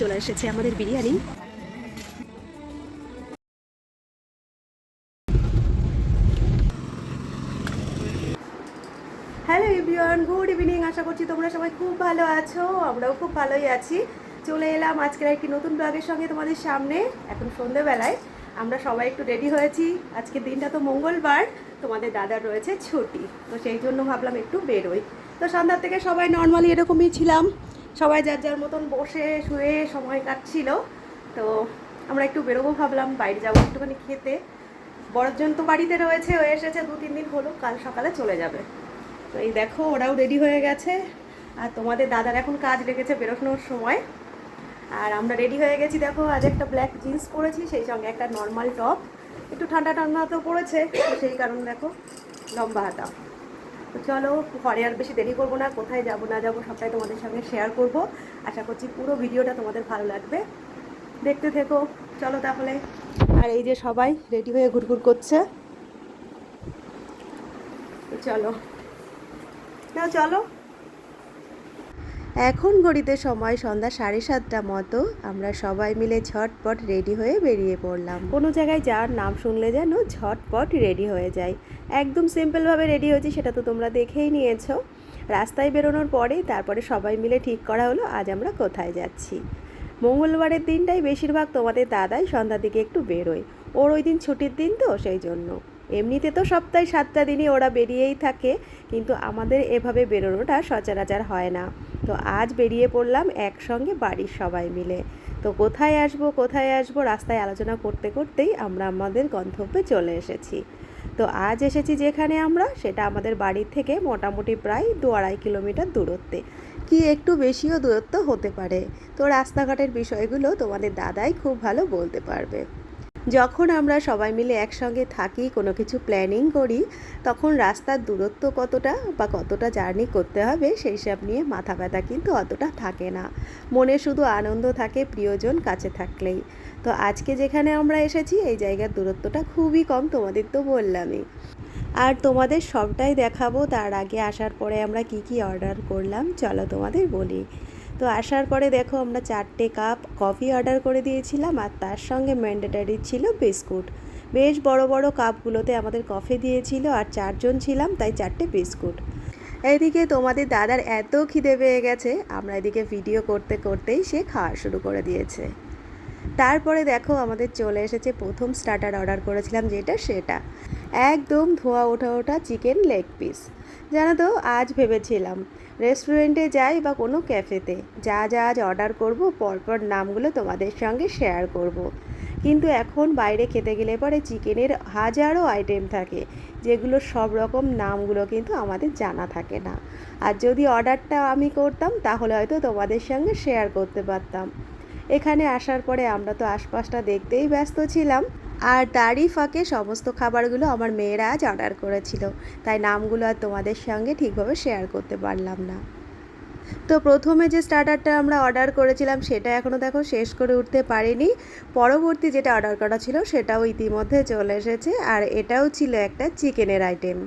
চলে এসেছে আমাদের biryani. Hello everyone good evening আশা করছি তোমরা সবাই খুব ভালো আছো, আমরাও খুব ভালোই আছি। চলে এলাম আজকের একটি নতুন ব্লগের সঙ্গে তোমাদের সামনে। এখন সন্ধেবেলায়। আমরা সবাই একটু রেডি হয়েছি। আজকে দিনটা তো মঙ্গলবার। তোমাদের দাদার রয়েছে ছুটি। তো সেই জন্য ভাবলাম একটু বেরোই। তো সন্ধ্যার থেকে সবাই নর্মালি এরকমই ছিলাম। সবাই যার যার মতন বসে শুয়ে সময় কাটছিল। তো আমরা একটু বেরোবো ভাবলাম, বাইরে যাব একটুখানি খেতে। বড়জন তো বাড়িতে রয়েছে, ও এসেছে, দু, তিন দিন হলো, কাল সকালে চলে যাবে। তো এই দেখো, ওরাও রেডি হয়ে গেছে। আর তোমাদের দাদার এখন কাজ রেখেছে বেরোনোর সময়। আর আমরা রেডি হয়ে গেছি, দেখো, আজ একটা ব্ল্যাক জিন্স পরেছি, সেই সঙ্গে একটা নর্মাল টপ একটু ঠান্ডা ঠান্ডা তো পড়েছে, সেই কারণে দেখো, লম্বা হাতা। তো চলো, ঘরে আর বেশি দেরি করব না, কোথায় যাব, না যাব, সবটাই তোমাদের সঙ্গে শেয়ার করব। আশা করছি পুরো ভিডিওটা তোমাদের ভালো লাগবে। দেখতে থেকো। চলো তাহলে। আর এই যে সবাই রেডি হয়ে ঘুরঘুর করছে। চলো। না চলো। এখন ঘড়িতে সময় সন্ধ্যা সাড়ে সাতটা মতো। আমরা সবাই মিলে ঝটপট রেডি হয়ে বেরিয়ে পড়লাম। কোনো জায়গায় যাওয়ার নাম শুনলে যেন ঝটপট রেডি হয়ে যায় একদম সিম্পলভাবে রেডি হয়েছি, সেটা তো তোমরা দেখেই নিয়েছো। রাস্তায় বেরোনোর পরেই তারপরে সবাই মিলে ঠিক করা হলো, আজ আমরা কোথায় যাচ্ছি। মঙ্গলবারের দিনটাই বেশিরভাগ তোমাদের দাদাই সন্ধ্যার দিকে একটু বেরোয়। ওর ওই দিন ছুটির দিন তো, সেই জন্য। এমনিতে তো সপ্তাহে সাতটা দিনই ওরা বেরিয়েই থাকে, কিন্তু আমাদের এভাবে বেরোনোটা সচরাচর হয় না। তো আজ বেরিয়ে পড়লাম একসঙ্গে বাড়ির সবাই মিলে। তো কোথায় আসব কোথায় আসব রাস্তায় আলোচনা করতে করতেই আমরা আমাদের গন্তব্যে চলে এসেছি। তো আজ এসেছি যেখানে আমরা, সেটা আমাদের বাড়ির থেকে মোটামুটি প্রায় দু আড়াই কিলোমিটার দূরত্বে। কি একটু বেশিও দূরত্ব হতে পারে। তো রাস্তাঘাটের বিষয়গুলো তোমাদের দাদাই খুব ভালো বলতে পারবে। যখন আমরা সবাই মিলে একসঙ্গে থাকি, কোনো কিছু প্ল্যানিং করি, তখন রাস্তার দূরত্ব কতটা বা কতটা জার্নি করতে হবে, সেই সব নিয়ে মাথা ব্যথা কিন্তু অতটা থাকে না। মনে শুধু আনন্দ থাকে, প্রিয়জন কাছে থাকলেই। তো আজকে যেখানে আমরা এসেছি, এই জায়গার দূরত্বটা খুবই কম, তোমাদের তো বললামই। আর তোমাদের সবটাই দেখাবো, তার আগে আসার পরে আমরা কি কি অর্ডার করলাম, চলো তোমাদের বলি। তো আসার পরে দেখো আমরা চারটে কাপ কফি অর্ডার করে দিয়েছিলাম আর তার সঙ্গে ম্যান্ডেটারি ছিল বিস্কুট। বেশ বড় বড় কাপগুলোতে আমাদের কফি দিয়েছিল আর চারজন ছিলাম, তাই চারটে বিস্কুট। এইদিকে তোমাদের দাদার এত খিদে পেয়ে গেছে, আমরা এদিকে ভিডিও করতে করতেই সে খাওয়া শুরু করে দিয়েছে। তারপরে দেখো আমাদের চলে এসেছে, প্রথম স্টার্টার অর্ডার করেছিলাম যেটা সেটা। একদম ধোয়া ওঠা ওঠা চিকেন লেগ পিস। জানো তো, আজ ভেবেছিলাম, রেস্টুরেন্টে যাই বা কোনো ক্যাফেতে, যা যা আজ অর্ডার করব, পরপর নামগুলো তোমাদের সঙ্গে শেয়ার করব। কিন্তু এখন বাইরে খেতে গেলে পরে চিকেনের হাজারো আইটেম থাকে, যেগুলো সব রকম নামগুলো কিন্তু আমাদের জানা থাকে না। আর যদি অর্ডারটা আমি করতাম, তাহলে হয়তো তোমাদের সঙ্গে শেয়ার করতে পারতাম। এখানে আসার পরে আমরা তো আশপাশটা দেখতেই ব্যস্ত ছিলাম। আর তারই ফাঁকে সমস্ত খাবারগুলো আমার মেয়েরা আজ অর্ডার করেছিল। তাই নামগুলো আর তোমাদের সঙ্গে ঠিকভাবে শেয়ার করতে পারলাম না। তো প্রথমে যে স্টার্টারটা আমরা অর্ডার করেছিলাম, সেটা এখনও দেখো শেষ করে উঠতে পারিনি। পরবর্তী যেটা অর্ডার করা ছিল, সেটাও ইতিমধ্যে চলে এসেছে। আর এটাও ছিল একটা চিকেনের আইটেম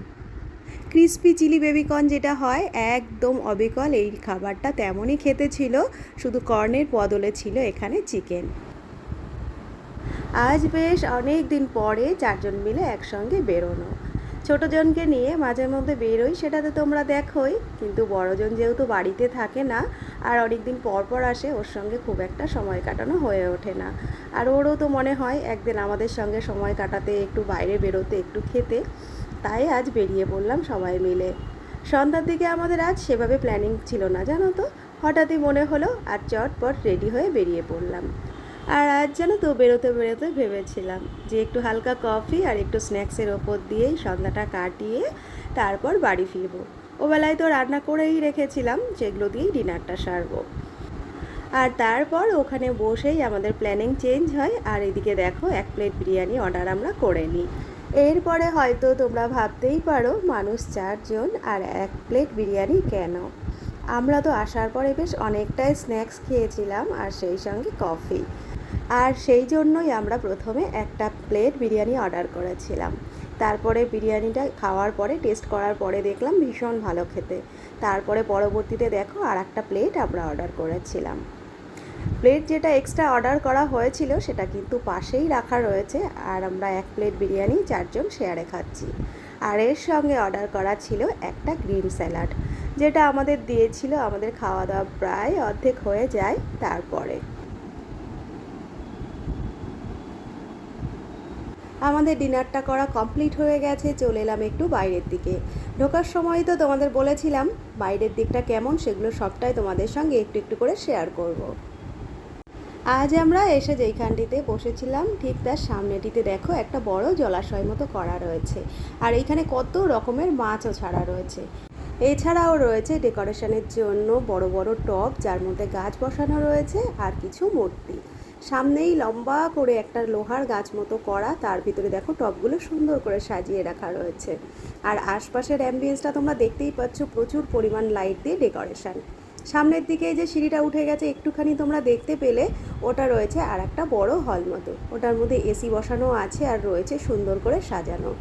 ক্রিসপি চিলি বেবিকর্ন যেটা হয়, একদম অবিকল এই খাবারটা তেমনই খেতে ছিল। শুধু কর্নের বদলে ছিল এখানে চিকেন আজ বেশ অনেক দিন পরে চারজন মিলে একসঙ্গে বেরোনো। ছোটোজনকে নিয়ে মাঝে মধ্যে বেরোই সেটা তো তোমরা দেখোই। কিন্তু বড়জন যেহেতু বাড়িতে থাকে না, আর অনেক দিন পর পর আসে, ওর সঙ্গে খুব একটা সময় কাটানো হয়ে ওঠে না। আর ওরও তো মনে হয়, একদিন আমাদের সঙ্গে সময় কাটাতে, একটু বাইরে বেরোতে, একটু খেতে। তাই আজ বেরিয়ে পড়লাম সবাই মিলে। সন্ধ্যার দিকে আমাদের আজ সেভাবে প্ল্যানিং ছিল না, জানো তো? হঠাৎই মনে হলো, আর চটপট রেডি হয়ে বেরিয়ে পড়লাম। আর আজ জানো তো বেরোতে বেরোতে ভেবেছিলাম যে একটু হালকা কফি আর একটু স্ন্যাক্সের ওপর দিয়েই সন্ধ্যাটা কাটিয়ে তারপর বাড়ি ফিরবো। ওবেলায় তো রান্না করেই রেখেছিলাম সেগুলো দিয়েই ডিনারটা সারবো। আর তারপর ওখানে বসেই আমাদের প্ল্যানিং চেঞ্জ হয়, আর এদিকে দেখো এক প্লেট বিরিয়ানি অর্ডার আমরা করে নিই। এরপরে হয়তো তোমরা ভাবতেই পারো মানুষ চারজন আর এক প্লেট বিরিয়ানি কেন? আমরা তো আসার পরে বেশ অনেকটাই স্ন্যাক্স খেয়েছিলাম আর সেই সঙ্গে কফি। আর সেই জন্যই আমরা প্রথমে একটা প্লেট বিরিয়ানি অর্ডার করেছিলাম। তারপরে বিরিয়ানিটা খাওয়ার পরে, টেস্ট করার পরে দেখলাম ভীষণ ভালো খেতে। তারপরে পরবর্তীতে দেখো আর একটা প্লেট আমরা অর্ডার করেছিলাম। প্লেট যেটা এক্সট্রা অর্ডার করা হয়েছিল সেটা কিন্তু পাশেই রাখা রয়েছে আর আমরা এক প্লেট বিরিয়ানি চারজন শেয়ারে খাচ্ছি। আর এর সঙ্গে অর্ডার করা ছিল একটা গ্রিন স্যালাড, যেটা আমাদের দিয়েছিল, আমাদের খাওয়া দাওয়া প্রায় অর্ধেক হয়ে যায় তারপরে। আমাদের ডিনারটা করা কমপ্লিট হয়ে গেছে, চলে এলাম একটু বাইরের দিকে। ঢোকার সময় তো তোমাদের বলেছিলাম, বাইরের দিকটা কেমন সেগুলো সবটাই তোমাদের সঙ্গে একটু একটু করে শেয়ার করব। আজ আমরা এসে যেইখানটিতে বসেছিলাম, ঠিক তার সামনেটিতে দেখো একটা বড় জলাশয় মতো করা রয়েছে, আর এইখানে কত রকমের মাছও ছাড়া রয়েছে। এছাড়াও রয়েছে ডেকোরেশনের জন্য বড় বড় টব, যার মধ্যে গাছ বসানো রয়েছে, আর কিছু মূর্তি। সামনেই লম্বা করে একটা লোহার গাছ মতো করা, তার ভিতরে দেখো টবগুলো সুন্দর করে সাজিয়ে রাখা রয়েছে। আর আশপাশের অ্যাম্বিয়েন্সটা তোমরা দেখতেই পাচ্ছ প্রচুর পরিমাণ লাইট দিয়ে ডেকোরেশন সামনের দিকে যে সিঁড়িটা উঠে গেছে, একটুখানি তোমরা দেখতে পেলে ওটা রয়েছে আর একটা বড় হল মতো। ওটার মধ্যে এসি বসানো আছে আর রয়েছে সুন্দর করে সাজানো।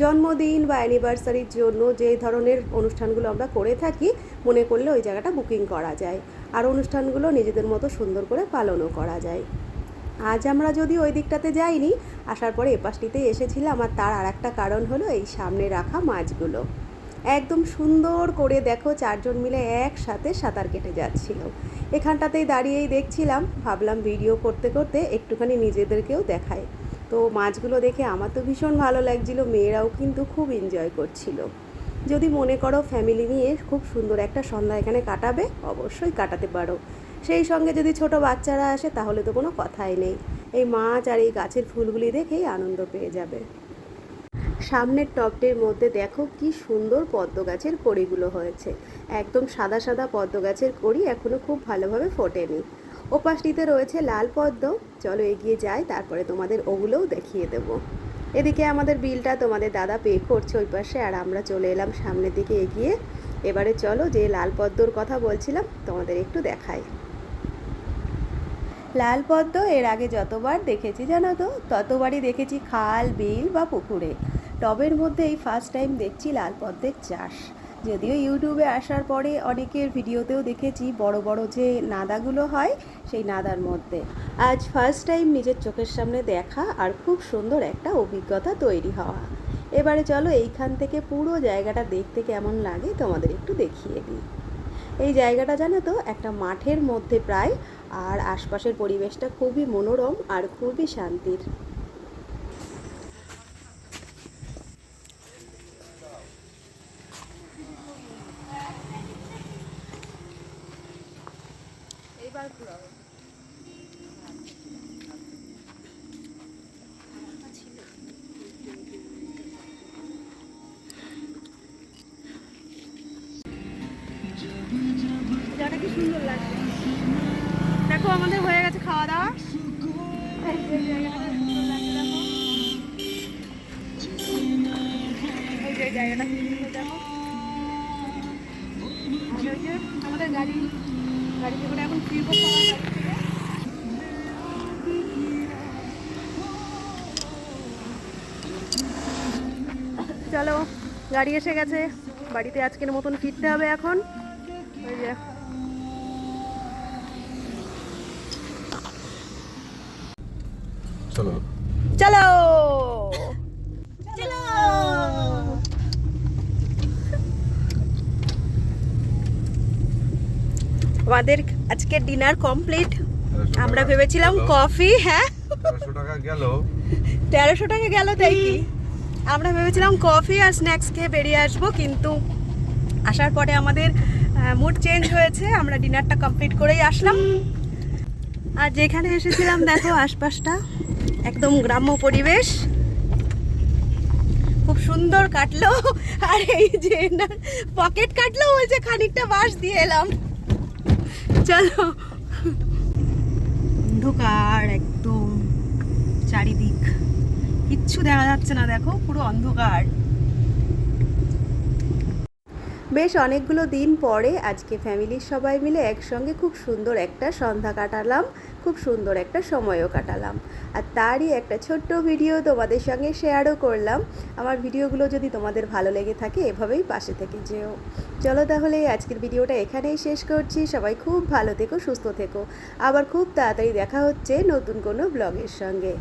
জন্মদিন বা অ্যানিভার্সারির জন্য যে ধরনের অনুষ্ঠানগুলো আমরা করে থাকি, মনে করলে ওই জায়গাটা বুকিং করা যায়। আর অনুষ্ঠানগুলো নিজেদের মতো সুন্দর করে পালনও করা যায়। আজ আমরা যদি ওই দিকটাতে যাইনি, আসার পরে এপাশটিতে এসেছিলাম আর তার আর একটা কারণ হলো এই সামনে রাখা মাছগুলো। একদম সুন্দর করে দেখো চারজন মিলে একসাথে সাঁতার কেটে যাচ্ছিল। এখানটাতেই দাঁড়িয়েই দেখছিলাম, ভাবলাম ভিডিও করতে করতে একটুখানি নিজেদেরকেও দেখায় তো মাছগুলো দেখে আমার তো ভীষণ ভালো লাগছিল, মেয়েরাও কিন্তু খুব এনজয় করছিল। যদি মনে করো ফ্যামিলি নিয়ে খুব সুন্দর একটা সন্ধ্যা এখানে কাটাবে, অবশ্যই কাটাতে পারো। সেই সঙ্গে যদি ছোট বাচ্চারা আসে, তাহলে তো কোনো কথাই নেই। এই মাছ আর এই গাছের ফুলগুলি দেখেই আনন্দ পেয়ে যাবে। সামনের টবটির মধ্যে দেখো কি সুন্দর পদ্ম গাছের কড়িগুলো হয়েছে। একদম সাদা সাদা পদ্ম গাছের কড়ি এখনও খুব ভালোভাবে ফোটেনি। ওপাশটিতে রয়েছে লাল পদ্ম। চলো এগিয়ে যাই, তারপরে তোমাদের ওগুলোও দেখিয়ে দেব। এদিকে আমাদের বিলটা তোমাদের দাদা পে করছে ওই পাশে, আর আমরা চলে এলাম সামনের দিকে এগিয়ে। এবারে চলো যে লাল পদ্মর কথা বলছিলাম, তোমাদের একটু দেখাই। লাল পদ্ম এর আগে যতবার দেখেছি, জানো তো? ততবারই দেখেছি খাল, বিল বা পুকুরে। টবের মধ্যে এই ফার্স্ট টাইম দেখছি লাল পদ্মের চাষ। যদিও ইউটিউবে আসার পরে অনেকের ভিডিওতেও দেখেছি বড় বড় যে নাদাগুলো হয় সেই নাদার মধ্যে। আজ ফার্স্ট টাইম নিজের চোখের সামনে দেখা আর খুব সুন্দর একটা অভিজ্ঞতা তৈরি হওয়া। এবারে চলো এইখান থেকে পুরো জায়গাটা দেখতে কেমন লাগে তোমাদের একটু দেখিয়ে দিই। এই জায়গাটা জানো তো একটা মাঠের মধ্যে প্রায়, আর আশপাশের পরিবেশটা খুবই মনোরম আর খুবই শান্তির। জায়গাটা কি সুন্দর লাগছে। দেখো, আমাদের হয়ে গেছে খাওয়া দাওয়া। দেখো। আমাদের গাড়ি, গাড়িতে করে এখন ফিরবো। চলো গাড়ি এসে গেছে। বাড়িতে আজকের মতন ফিরতে হবে এখন। ওই যে। চলো। চলো! চলো! আমাদের আজকে ডিনার কমপ্লিট। আমরা ভেবেছিলাম কফি হ্যাঁ? তেরোশো টাকা গেল। তেরোশো টাকা গেল তাই কি? আমরা ভেবেছিলাম কফি আর স্ন্যাক্স খেয়ে বেরিয়ে আসব, কিন্তু আসার পরে আমাদের মুড চেঞ্জ হয়েছে, আমরা ডিনারটা কমপ্লিট করেই আসলাম। আর যেখানে এসেছিলাম, দেখো আশপাশটা একদম গ্রাম্য পরিবেশ। খুব সুন্দর কাটলো, আর এই যে পকেট কাটলো বলছে খানিকটা বাঁশ দিয়ে এলাম। চলো। অন্ধকার একদম চারিদিক। কিচ্ছু দেখা যাচ্ছে না, দেখো, পুরো অন্ধকার। বেশ অনেকগুলো দিন পরে আজকে ফ্যামিলির সবাই মিলে একসঙ্গে খুব সুন্দর একটা সন্ধ্যা কাটালাম, খুব সুন্দর একটা সময়ও কাটালাম। আর তারই একটা ছোট্ট ভিডিও তোমাদের সঙ্গে শেয়ারও করলাম। আমার ভিডিওগুলো যদি তোমাদের ভালো লেগে থাকে, এভাবেই পাশে থেকে যেও। চলো তাহলে আজকের ভিডিওটা এখানেই শেষ করছি। সবাই খুব ভালো থেকো, সুস্থ থেকো। আবার খুব তাড়াতাড়ি দেখা হচ্ছে নতুন কোনো ব্লগের সঙ্গে।